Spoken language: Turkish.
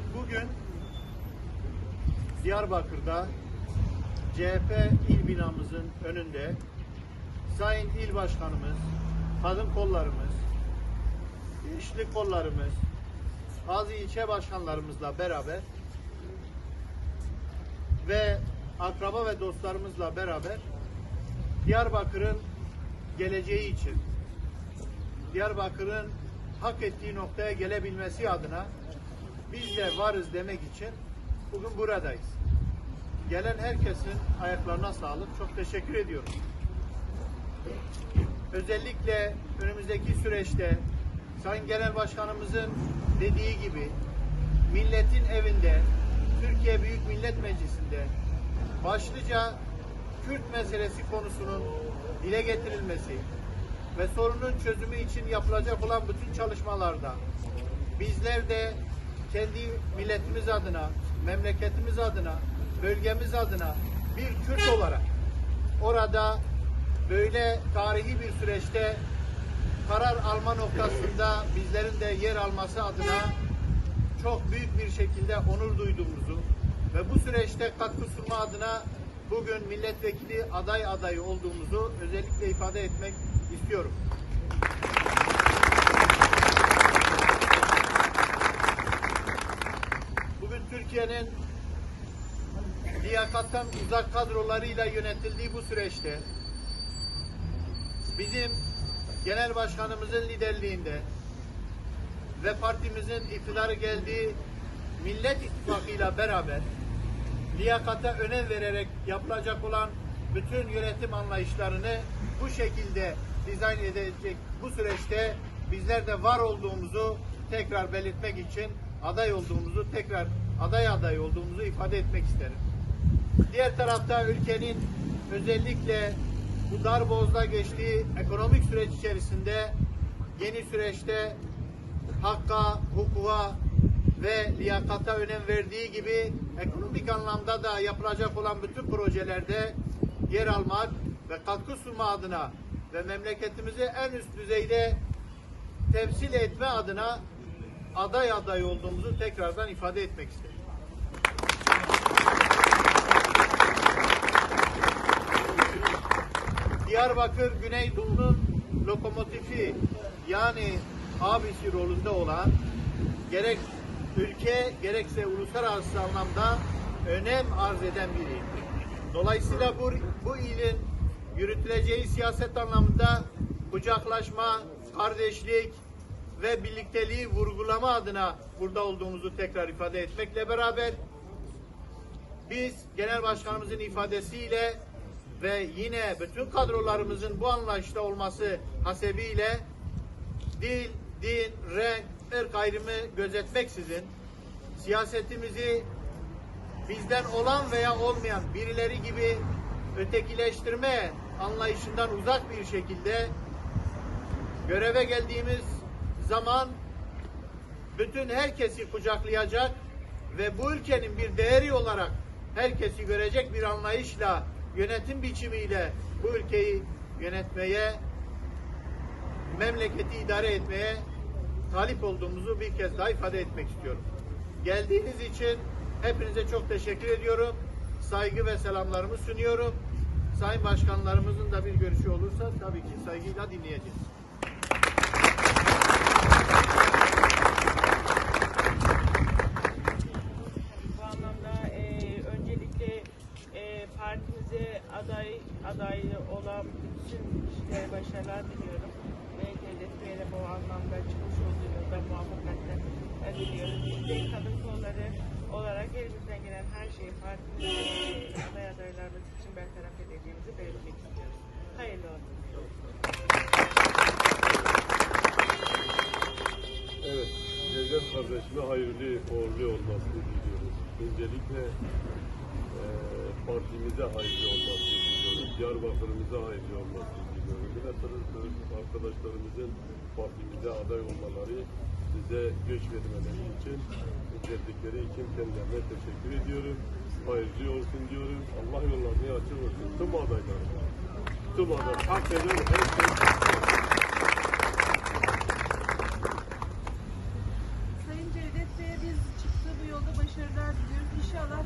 Evet bugün Diyarbakır'da CHP il binamızın önünde Sayın İl Başkanımız, kadın kollarımız, gençlik kollarımız, bazı ilçe başkanlarımızla beraber ve akraba ve dostlarımızla beraber Diyarbakır'ın geleceği için Diyarbakır'ın hak ettiği noktaya gelebilmesi adına biz de varız demek için bugün buradayız. Gelen herkesin ayaklarına sağlık. Çok teşekkür ediyorum. Özellikle önümüzdeki süreçte Sayın Genel Başkanımızın dediği gibi milletin evinde Türkiye Büyük Millet Meclisi'nde başlıca Kürt meselesi konusunun dile getirilmesi ve sorunun çözümü için yapılacak olan bütün çalışmalarda bizler de kendi milletimiz adına, memleketimiz adına, bölgemiz adına bir Kürt olarak orada böyle tarihi bir süreçte karar alma noktasında bizlerin de yer alması adına çok büyük bir şekilde onur duyduğumuzu ve bu süreçte katkı sunma adına bugün milletvekili aday adayı olduğumuzu özellikle ifade etmek istiyorum. Bugün Türkiye'nin liyakattan uzak kadrolarıyla yönetildiği bu süreçte bizim genel başkanımızın liderliğinde ve partimizin iktidarı geldiği Millet İttifakı'yla beraber liyakata önem vererek yapılacak olan bütün yönetim anlayışlarını bu şekilde dizayn edecek bu süreçte bizler de var olduğumuzu tekrar belirtmek için aday olduğumuzu tekrar aday aday olduğumuzu ifade etmek isterim. Diğer tarafta ülkenin özellikle bu darbozda geçtiği ekonomik süreç içerisinde yeni süreçte hakka, hukuka ve liyakata önem verdiği gibi ekonomik anlamda da yapılacak olan bütün projelerde yer almak ve katkı sunma adına ve memleketimizi en üst düzeyde temsil etme adına aday aday olduğumuzu tekrardan ifade etmek isterim. Diyarbakır Güneydoğu'nun lokomotifi yani abisi rolünde olan gerek ülke gerekse uluslararası anlamda önem arz eden bir il. Dolayısıyla bu, bu ilin yürütüleceği siyaset anlamında kucaklaşma, kardeşlik ve birlikteliği vurgulama adına burada olduğumuzu tekrar ifade etmekle beraber biz genel başkanımızın ifadesiyle ve yine bütün kadrolarımızın bu anlayışta olması hasebiyle dil, din, renk, ırk ayrımı gözetmeksizin siyasetimizi bizden olan veya olmayan birileri gibi ötekileştirme anlayışından uzak bir şekilde göreve geldiğimiz zaman bütün herkesi kucaklayacak ve bu ülkenin bir değeri olarak herkesi görecek bir anlayışla yönetim biçimiyle bu ülkeyi yönetmeye, memleketi idare etmeye talip olduğumuzu bir kez daha ifade etmek istiyorum. Geldiğiniz için hepinize çok teşekkür ediyorum. Saygı ve selamlarımı sunuyorum. Sayın başkanlarımızın da bir görüşü olursa tabii ki saygıyla dinleyeceğiz. Bu anlamda e, öncelikle e, aday adayı olan bütün başarılar diliyorum. Ve devlet de bu anlamda çıkmış olduğunuzda muvaffakatler diliyorum. Biz de kadın olarak elimizden gelen her şeyi partimize e, aday adaylarımız için bertaraf edeceğimizi belirtmek istiyoruz. Kardeşime hayırlı uğurlu olmasını diliyoruz. Öncelikle e, partimize hayırlı olmasını diliyoruz. Diyarbakır'ımıza hayırlı olmasını diliyoruz. Tabii arkadaşlarımızın partimize aday olmaları bize göç vermeleri için verdikleri için kendilerine teşekkür ediyorum. Hayırlı olsun diyorum. Allah yollarını açık olsun. Tüm adaylar. Tüm adaylar. Hak herkes